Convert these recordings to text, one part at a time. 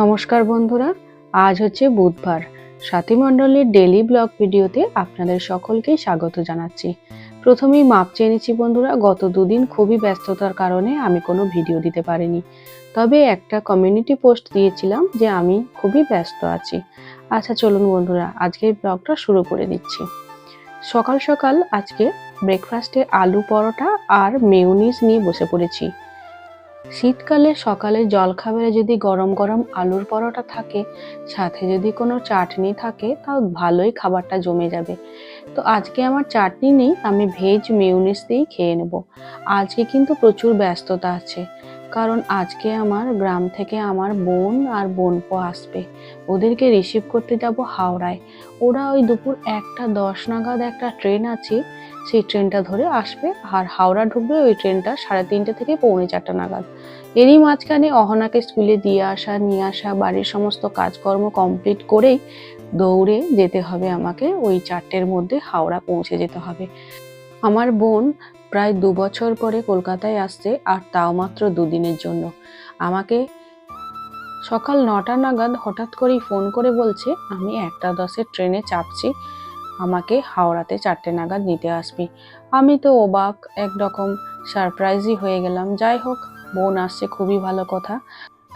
নমস্কার বন্ধুরা, আজ হচ্ছে বুধবার। সাথী মণ্ডলের ডেলি ব্লগ ভিডিওতে আপনাদের সকলকেই স্বাগত জানাচ্ছি। প্রথমেই মাপ চেয়ে নিচ্ছি বন্ধুরা, গত দুদিন খুবই ব্যস্ততার কারণে আমি কোনো ভিডিও দিতে পারিনি। তবে একটা কমিউনিটি পোস্ট দিয়েছিলাম যে আমি খুবই ব্যস্ত আছি। আচ্ছা চলুন বন্ধুরা, আজকের ব্লগটা শুরু করে দিচ্ছি। সকাল সকাল আজকে ব্রেকফাস্টে আলু পরোটা আর মেয়োনিজ নিয়ে বসে পড়েছি। শীতকালে সকালে জলখাবারে যদি গরম গরম আলুর পরোটা থাকে, সাথে যদি কোনো চাটনি থাকে, তাও ভালোই খাবারটা জমে যাবে। তো আজকে আমার চাটনি নেই, আমি ভেজ মেয়নিস দিয়েই খেয়ে নেব। আজকে কিন্তু প্রচুর ব্যস্ততা আছে, কারণ আজকে আমার গ্রাম থেকে আমার বোন আর বোনপো আসবে। ওদেরকে রিসিভ করতে যাব হাওড়ায়। ওরা ওই দুপুর একটা দশ নাগাদ একটা ট্রেন আছে সেই ট্রেনটা ধরে আসবে আর হাওড়া ঢুকবে ওই ট্রেনটা সাড়ে তিনটে থেকে পৌনে চারটা নাগাদ। এরই মাঝখানে অহনাকে স্কুলে দিয়ে আসা, নিয়ে আসা, বাড়ির সমস্ত কাজকর্ম কমপ্লিট করেই দৌড়ে যেতে হবে আমাকে। ওই চারটের মধ্যে হাওড়া পৌঁছে যেতে হবে। আমার বোন প্রায় দু বছর পরে কলকাতায় আসছে আর তাও মাত্র দুদিনের জন্য। আমাকে সকাল নটা নাগাদ হঠাৎ করেই ফোন করে বলছে, আমি একটা দশের ট্রেনে চাপছি। আমাকে হাওড়াতে চারটে নাগাদ নিতে আসবি। আমি তো অবাক, একরকম সারপ্রাইজই হয়ে গেলাম। যাই হোক, বোন আসছে, খুবই ভালো কথা।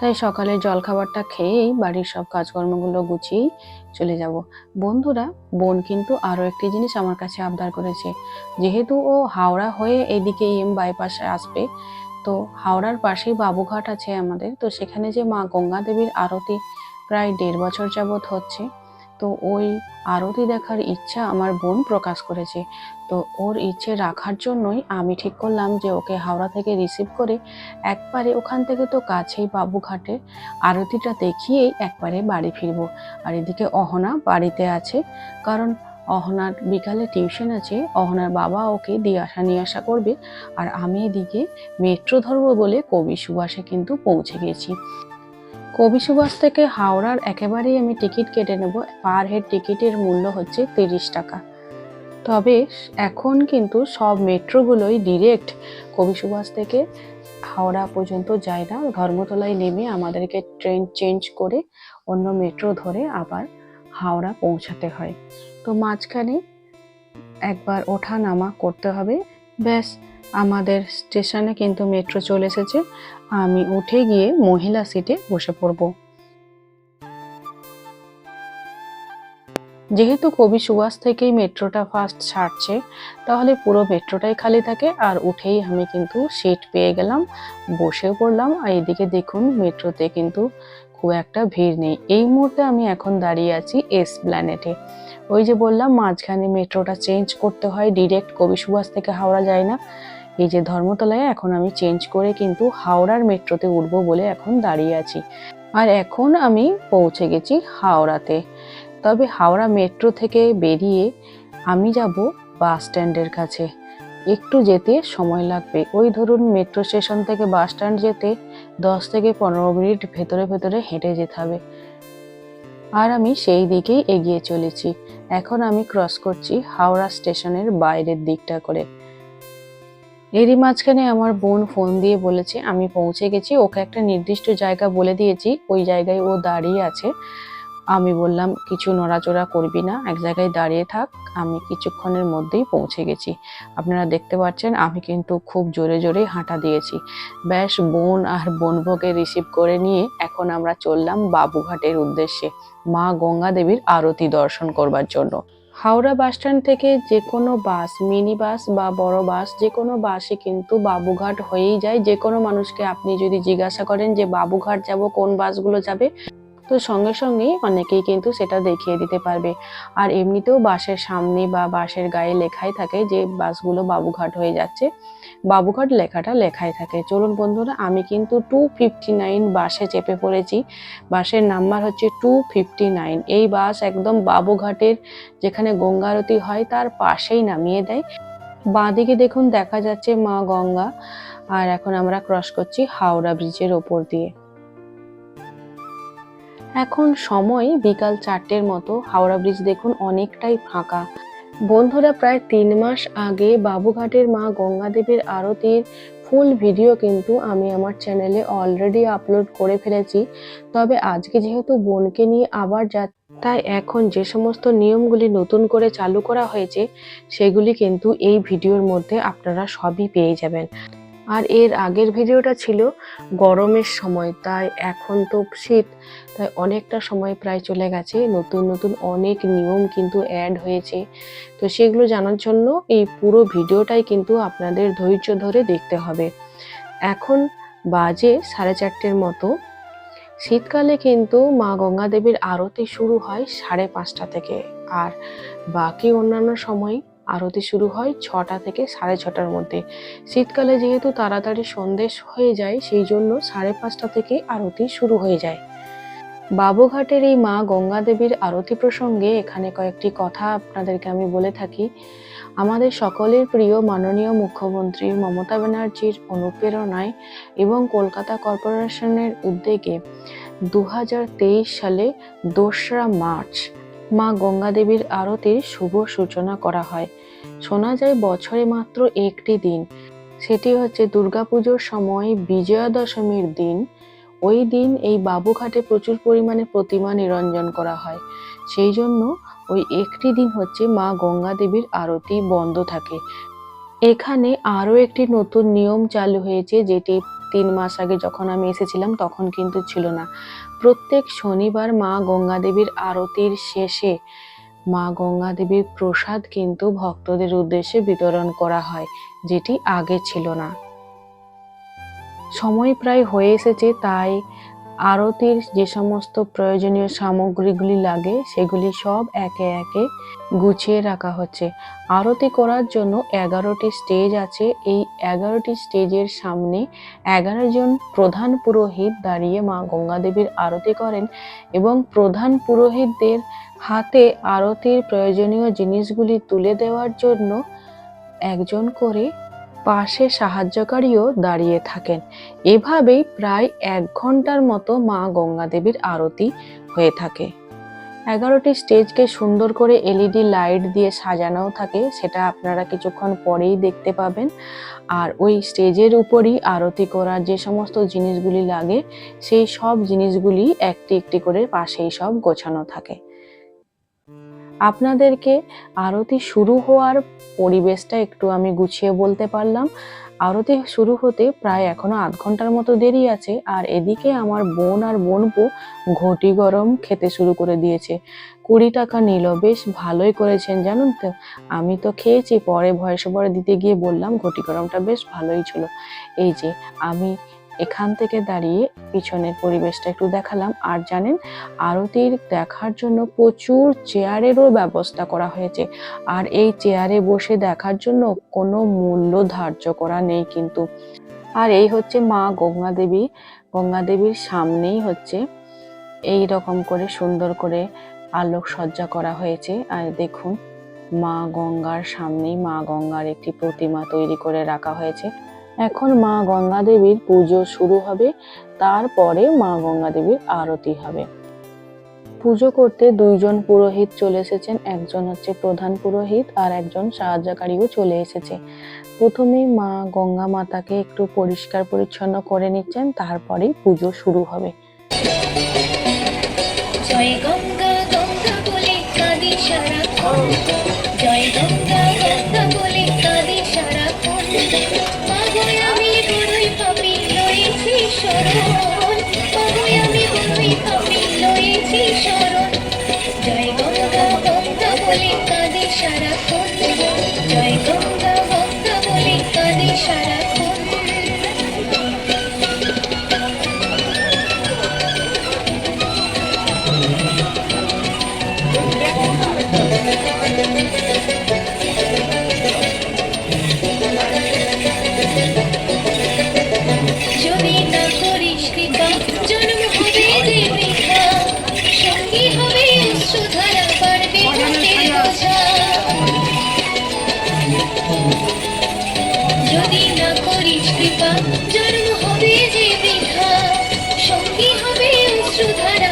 তাই সকালে জলখাবারটা খেয়েই বাড়ির সব কাজকর্মগুলো গুছিয়েই চলে যাব। বন্ধুরা, বোন কিন্তু আরও একটি জিনিস আমার কাছে আবদার করেছে। যেহেতু ও হাওড়া হয়ে এদিকে এম বাইপাসে আসবে, তো হাওড়ার পাশেই বাবুঘাট আছে আমাদের। তো সেখানে যে মা গঙ্গা দেবীর আরতি প্রায় দেড় বছর যাবৎ হচ্ছে। তো ওই আরতি দেখার ইচ্ছা আমার বোন প্রকাশ করেছে। তো ওর ইচ্ছে রাখার জন্যই আমি ঠিক করলাম যে ওকে হাওড়া থেকে রিসিভ করে একবারে ওখান থেকে তো কাছেই বাবুঘাটে আরতিটা দেখিয়েই একবারে বাড়ি ফিরবো। আর এদিকে অহনা বাড়িতে আছে, কারণ অহনার বিকালে টিউশন আছে, অহনার বাবা ওকে দিয়ে আসা, নিয়ে আসা করবে। আর আমি এদিকে মেট্রো ধরবো বলে কবি সুভাষে কিন্তু পৌঁছে গেছি। কবি সুভাষ থেকে হাওড়ার একেবারেই আমি টিকিট কেটে নেব। পার হেড টিকিটের মূল্য হচ্ছে তিরিশ টাকা। তবে এখন কিন্তু সব মেট্রোগুলোই ডিরেক্ট কবি সুভাষ থেকে হাওড়া পর্যন্ত যায় না। ধর্মতলায় নেমে আমাদেরকে ট্রেন চেঞ্জ করে অন্য মেট্রো ধরে আবার হাওড়া পৌঁছাতে হয়। তো মাঝখানে একবার ওঠা নামা করতে হবে। ব্যাস, আমাদের স্টেশনে কিন্তু মেট্রো চলে এসেছে। আমি উঠে গিয়ে মহিলা সিটে বসে পড়ব। যেহেতু কবি সুভাষ থেকেই মেট্রোটা ফার্স্ট ছাড়ছে, তাহলে পুরো মেট্রোটাই খালি থাকে আর উঠেই আমি কিন্তু সিট পেয়ে গেলাম বসে পড়লাম। আর এদিকে দেখুন, মেট্রোতে কিন্তু খুব একটা ভিড় নেই। এই মুহূর্তে আমি এখন দাঁড়িয়ে আছি এস প্ল্যানেটে ওই যে বললাম, মাঝখানে মেট্রোটা চেঞ্জ করতে হয় ডিরেক্ট কবি সুভাষ থেকে হাওড়া যায় না। এই যে ধর্মতলায় এখন আমি চেঞ্জ করে কিন্তু হাওড়ার মেট্রোতে উঠবো বলে এখন দাঁড়িয়ে আছি। আর এখন আমি পৌঁছে গেছি হাওড়াতে। তবে হাওড়া মেট্রো থেকে বেরিয়ে আমি যাব বাস স্ট্যান্ডের কাছে। একটু যেতে সময় লাগবে। ওই ধরুন মেট্রো স্টেশন থেকে বাস স্ট্যান্ড যেতে দশ থেকে পনেরো মিনিট ভেতরে ভেতরে হেঁটে যেতে হবে। আর আমি সেই দিকেই এগিয়ে চলেছি। এখন আমি ক্রস করছি হাওড়া স্টেশনের বাইরের দিকটা করে। এরই মাঝখানে আমার বোন ফোন দিয়ে বলেছে, আমি পৌঁছে গেছি, ওকে একটা নির্দিষ্ট জায়গা বলে দিয়েছি, ওই জায়গায় ও দাঁড়িয়ে আছে। আমি বললাম, কিছু নড়াচড়া করবি না, এক জায়গায় দাঁড়িয়ে থাক, আমি কিছুক্ষণের মধ্যেই পৌঁছে গেছি। আপনারা দেখতে পাচ্ছেন, আমি কিন্তু খুব জোরে জোরে হাঁটা দিয়েছি। ব্যাস, বোন আর বোনভোকে রিসিভ করে নিয়ে এখন আমরা চললাম বাবুঘাটের উদ্দেশ্যে, মা গঙ্গা দেবীর আরতি দর্শন করবার জন্য। হাওড়া বাসস্ট্যান্ড থেকে যে কোনো বাস, মিনি বাস বা বড় বাস, যে কোনো বাসই কিন্তু বাবুঘাট হয়েই যায়। যে কোনো মানুষকে আপনি যদি জিজ্ঞাসা করেন যে, বাবুঘাট যাব, কোন বাসগুলো যাবে? তো সঙ্গে সঙ্গেই অনেকেই কিন্তু সেটা দেখিয়ে দিতে পারবে। আর এমনিতেও বাসের সামনে বা বাসের গায়ে লেখাই থাকে যে বাসগুলো বাবুঘাট হয়ে যাচ্ছে। বাবুঘাট লেখাটা লেখাই থাকে। চলুন বন্ধুরা, আমি কিন্তু টু ফিফটি নাইন বাসে চেপে পড়েছি। বাসের নাম্বার হচ্ছে টু ফিফটি নাইন এই বাস একদম বাবুঘাটের যেখানে গঙ্গা আরতি হয়, তার পাশেই নামিয়ে দেয়। বাঁদিকে দেখুন, দেখা যাচ্ছে মা গঙ্গা। আর এখন আমরা ক্রস করছি হাওড়া ব্রিজের ওপর দিয়ে। এখন সময় বিকাল চারটের মতো। হাওড়া ব্রিজ দেখুন অনেকটাই ফাঁকা। বন্ধুরা, প্রায় তিন মাস আগে বাবুঘাটের মা গঙ্গা দেবীর আরতির ফুল ভিডিও কিন্তু আমি আমার চ্যানেলে অলরেডি আপলোড করে ফেলেছি। তবে আজকে যেহেতু বোনকে নিয়ে আবার যা তাই এখন যে সমস্ত নিয়মগুলি নতুন করে চালু করা হয়েছে, সেগুলি কিন্তু এই ভিডিওর মধ্যে আপনারা সবই পেয়ে যাবেন। আর এর আগের ভিডিওটা ছিল গরমের সময়, তাই এখন তো শীত, তাই অনেকটা সময় প্রায় চলে গেছে। নতুন নতুন অনেক নিয়ম কিন্তু অ্যাড হয়েছে। তো সেগুলো জানার জন্য এই পুরো ভিডিওটাই কিন্তু আপনাদের ধৈর্য ধরে দেখতে হবে। এখন বাজে সাড়ে চারটের মতো। শীতকালে কিন্তু মা গঙ্গা দেবীর আরতি শুরু হয় সাড়ে পাঁচটা থেকে। আর বাকি অন্যান্য সময় আরতি শুরু হয় ছটা থেকে সাড়ে ছটার মধ্যে। শীতকালে যেহেতু তাড়াতাড়ি সন্দেশ হয়ে যায়, সেই জন্য সাড়ে পাঁচটা থেকে আরতি শুরু হয়ে যায়। বাবুঘাটের এই মা গঙ্গা দেবীর আরতি প্রসঙ্গে এখানে কয়েকটি কথা আপনাদেরকে আমি বলে থাকি। আমাদের সকলের প্রিয় মাননীয় মুখ্যমন্ত্রী মমতা ব্যানার্জির অনুপ্রেরণায় এবং কলকাতা কর্পোরেশনের উদ্যোগে দু হাজার তেইশ সালে দোসরা মার্চ মা গঙ্গা দেবীর আরতির শুভ সূচনা করা হয়। শোনা যায় বছরে মাত্র একটি দিন। সেটি হচ্ছে দুর্গাপুজোর সময় বিজয়া দশমীর দিন। ওই দিন এই বাবুঘাটে প্রচুর পরিমাণে প্রতিমা নিরঞ্জন করা হয়। সেই জন্য ওই একটি দিন হচ্ছে মা গঙ্গা দেবীর আরতি বন্ধ থাকে। এখানে আরও একটি নতুন নিয়ম চালু হয়েছে যেটি তিন মাস আগে যখন আমি এসেছিলাম, তখন কিন্তু ছিল না। প্রত্যেক শনিবার মা গঙ্গা দেবীর আরতির শেষে মা গঙ্গা দেবীর প্রসাদ কিন্তু ভক্তদের উদ্দেশ্যে বিতরণ করা হয়, যেটি আগে ছিল না। সময় প্রায় হয়ে এসেছে, তাই আরতির যে সমস্ত প্রয়োজনীয় সামগ্রীগুলি লাগে, সেগুলি সব একে একে গুছিয়ে রাখা হচ্ছে। আরতি করার জন্য এগারোটি স্টেজ আছে। এই এগারোটি স্টেজের সামনে এগারো জন প্রধান পুরোহিত দাঁড়িয়ে মা গঙ্গা দেবীর আরতি করেন এবং প্রধান পুরোহিতদের হাতে আরতির প্রয়োজনীয় জিনিসগুলি তুলে দেওয়ার জন্য একজন করে পাশে সাহায্যকারীও দাঁড়িয়ে থাকেন। এভাবেই প্রায় এক ঘণ্টার মতো মা গঙ্গা দেবীর আরতি হয়ে থাকে। এগারোটি স্টেজকে সুন্দর করে এলইডি লাইট দিয়ে সাজানোও থাকে, সেটা আপনারা কিছুক্ষণ পরেই দেখতে পাবেন। আর ওই স্টেজের উপরই আরতি করার যে সমস্ত জিনিসগুলি লাগে, সেই সব জিনিসগুলি একটি একটি করে পাশেই সব গোছানো থাকে। আপনাদেরকে আরতি শুরু হওয়ার পরিবেশটা একটু আমি গুছিয়ে বলতে পারলাম। আরতি শুরু হতে প্রায় এখনও আধ ঘণ্টার মতো দেরি আছে, আর এদিকে আমার বোন আর বোনপো ঘটি গরম খেতে শুরু করে দিয়েছে। কুড়ি টাকা নিল, বেশ ভালোই করেছেন জানুন তো। আমি তো খেয়েছি, পরে ভয়েস ওভারে দিতে গিয়ে বললাম, ঘটি গরমটা বেশ ভালোই ছিল। এই যে, আমি এখান থেকে দাঁড়িয়ে পিছনের পরিবেশটা একটু দেখালাম। আর জানেন আরতির দেখার জন্য প্রচুর চেয়ারেরও ব্যবস্থা করা হয়েছে। আর এই চেয়ারে বসে দেখার জন্য কোনো মূল্য ধার্য করা নেই কিন্তু। আর এই হচ্ছে মা গঙ্গা দেবী। গঙ্গা দেবীর সামনেই হচ্ছে এই রকম করে সুন্দর করে আলোক সজ্জা করা হয়েছে। আর দেখুন, মা গঙ্গার সামনেই মা গঙ্গার একটি প্রতিমা তৈরি করে রাখা হয়েছে। এখন মা গঙ্গা দেবীর পুজো শুরু হবে, তারপরে মা গঙ্গা দেবীর আরতি হবে। পুজো করতে দুইজন পুরোহিত চলে এসেছেন, একজন হচ্ছে প্রধান পুরোহিত আর একজন সাহায্যকারীও চলে এসেছে। প্রথমেই মা গঙ্গা মাতাকে একটু পরিষ্কার পরিচ্ছন্ন করে নিচ্ছেন, তারপরেই পুজো শুরু হবে। জয় গঙ্গা গঙ্গা বলে জয় গঙ্গা লয়েছি শরণ জয় গঙ্গা গঙ্গা বলে কাঁদি সারা জয় গঙ্গা যদি না করিস কৃপা। জন্ম হবে সঙ্গী হবে অশ্রুধারা।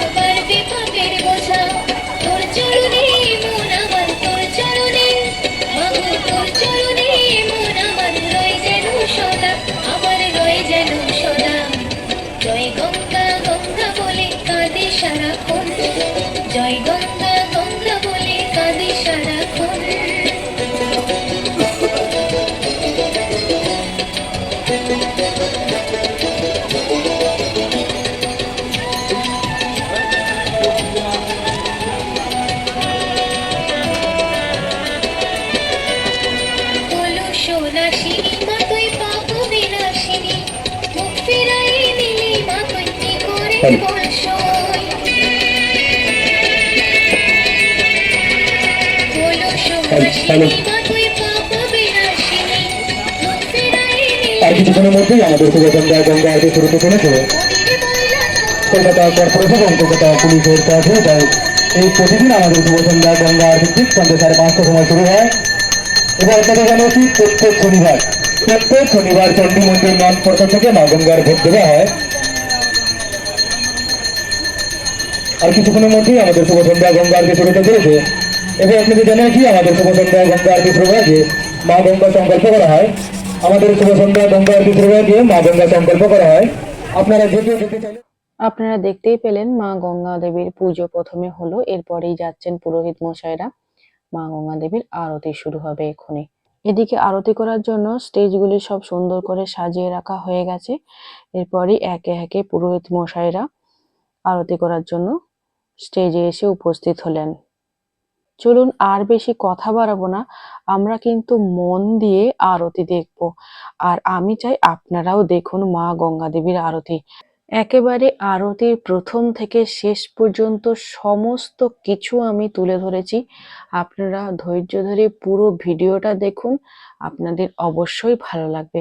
তুই ফিরাই আর কিছুক্ষণের মধ্যেই আমাদের সুগন্ধা গঙ্গা আরতি শুরু হতে চলেছে। কলকাতা কর্পোরেশন এবং কলকাতা পুলিশের সহযোগিতায় এই প্রতিদিন আমাদের সুগন্ধা গঙ্গা আরতি ঠিক সন্ধ্যে সাড়ে পাঁচটার সময় শুরু হয়। এবং আপনাদের জানাচ্ছি প্রত্যেক শনিবার প্রত্যেক শনিবার চণ্ডী মন্দির নন থেকে মা গঙ্গার ভোট দেওয়া হয়। আর কিছুক্ষণের মধ্যেই আমাদের শুভ সন্ধ্যা গঙ্গা আরতি শুরু হতে চলেছে এবং আপনাদের জানাচ্ছি আমাদের শুভ সন্ধ্যা গঙ্গা আরতি শুরু হয়েছে মা গঙ্গা সংকল্প করা হয়। আমাদের শুভ সন্ধ্যা গঙ্গা আরতি শুরু হয়েছে মা গঙ্গা সংকল্প করা হয়। আপনারা যে কেউ যেতে চাইলে আপনারা দেখতেই পেলেন মা গঙ্গা দেবীর পুজো প্রথমে হলো, এরপরেই যাচ্ছেন পুরোহিত মশাইরা। মা গঙ্গা দেবীর আরতি শুরু হবে এক্ষুনি। এদিকে আরতি করার জন্য স্টেজগুলি সব সুন্দর করে সাজিয়ে রাখা হয়ে গেছে। এরপরই একে একে পুরোহিত মশাইরা আরতি করার জন্য স্টেজে এসে উপস্থিত হলেন। চলুন আর বেশি কথা বাড়াবো না, আমরা কিন্তু মন দিয়ে আরতি দেখব। আর আমি চাই আপনারাও দেখুন মা গঙ্গা দেবীর আরতি। একেবারে আরতির প্রথম থেকে শেষ পর্যন্ত সমস্ত কিছু আমি তুলে ধরেছি। আপনারা ধৈর্য ধরে পুরো ভিডিওটা দেখুন, আপনাদের অবশ্যই ভালো লাগবে।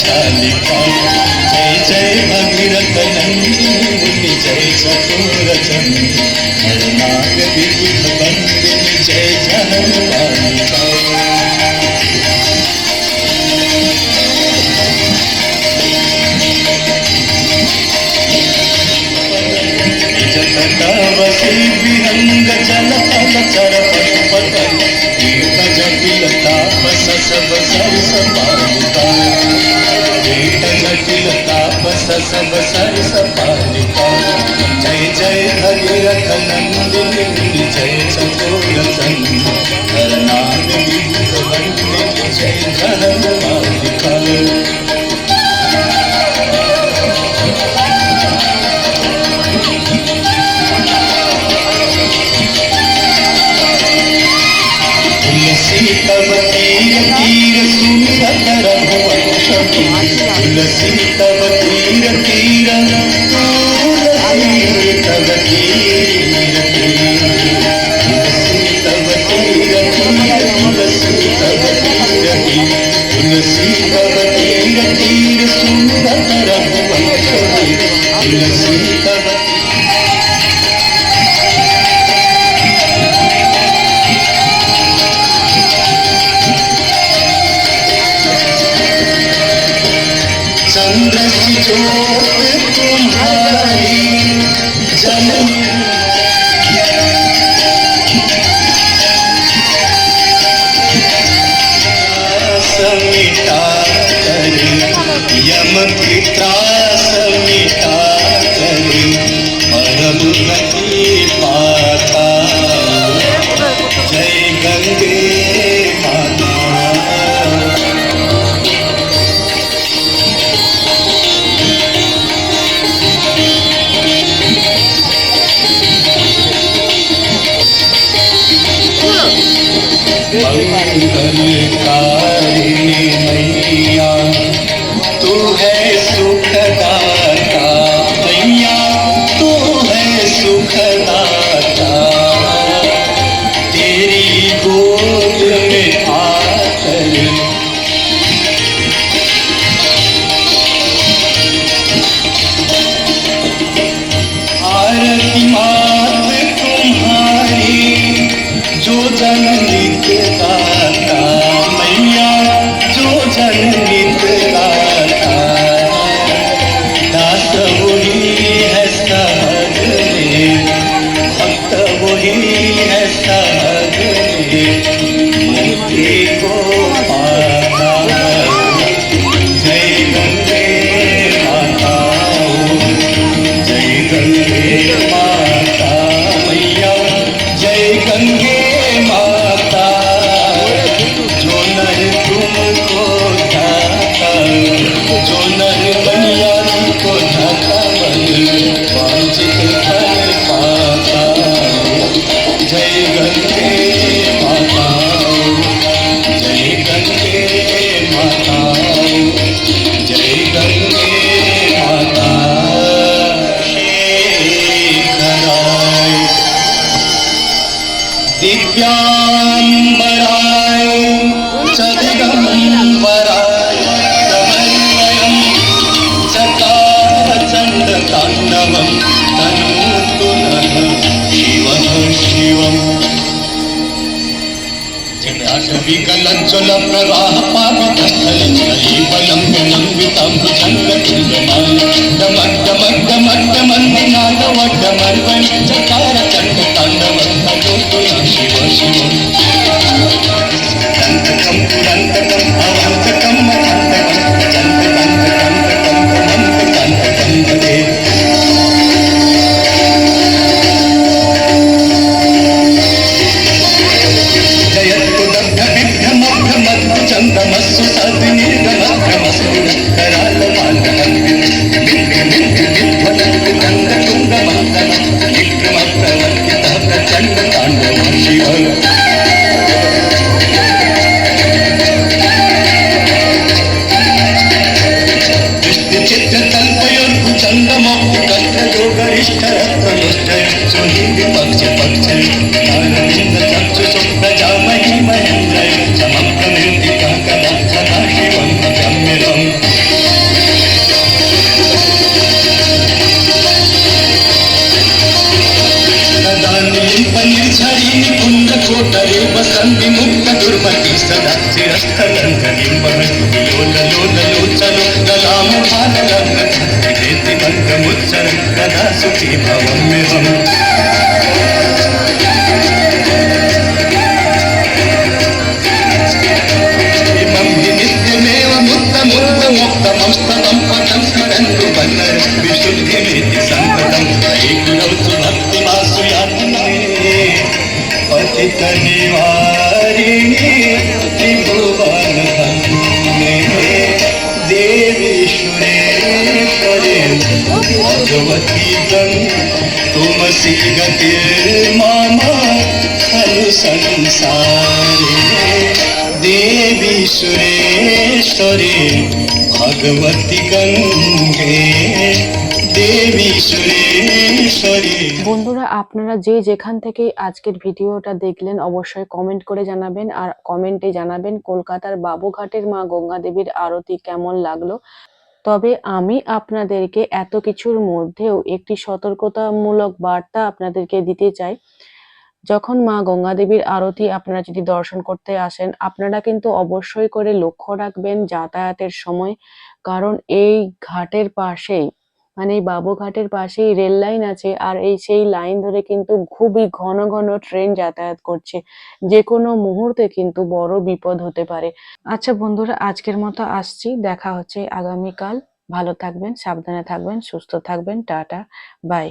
చాలికా జై జై భగీరథనందిని జై చతురచండి కరుణాగ విభుత బందిని ताप सब सरस पालिका जय जय भगीरथ नंदिनी जय चकोर चंदी करनाग विभुत वंदिनी जय जन मालिका तुलसी तब तीर तीर सुंदर रघुवंशम तुलसी तब मम पिता समिता करी परम जय गंगे माता मंगल का नित्याम्बराय च दिगम्बराय तमन्वयं चकारचण्डताण्डवं तन्मन्तु नः शिवः शिवम् विकलञ्चलप्रवाह पापकस्थलम्बलम्बिताम्बुचन्द्रमाय डमड्डमड्डमड्डमन्दिनाथवड्डमर्वणि चकारचण्ड శివ శివ దంతకం దంతకం भगवती गण तुमसी गतिर मामा अनु संसारे देवी सुरेश्वरे भगवती गंगे देवी सुरेश বন্ধুরা, আপনারা যে যেখান থেকে আজকের ভিডিওটা দেখলেন, অবশ্যই কমেন্ট করে জানাবেন আর কমেন্টে জানাবেন কলকাতার বাবুঘাটের মা গঙ্গা দেবীর আরতি কেমন লাগল। তবে আমি আপনাদেরকে এত কিছুর মধ্যেও একটি সতর্কতামূলক বার্তা আপনাদেরকে দিতে চাই। যখন মা গঙ্গা দেবীর আরতি আপনারা যদি দর্শন করতে আসেন, আপনারা কিন্তু অবশ্যই করে লক্ষ্য রাখবেন যাতায়াতের সময়। কারণ এই ঘাটের পাশেই মানে এই বাবুঘাটের পাশেই রেল লাইন আছে আর এই সেই লাইন ধরে কিন্তু খুবই ঘন ঘন ট্রেন যাতায়াত করছে। যে কোনো মুহূর্তে কিন্তু বড় বিপদ হতে পারে। আচ্ছা বন্ধুরা, আজকের মতো আসছি। দেখা হচ্ছে আগামীকাল। ভালো থাকবেন, সাবধানে থাকবেন, সুস্থ থাকবেন। Tata bye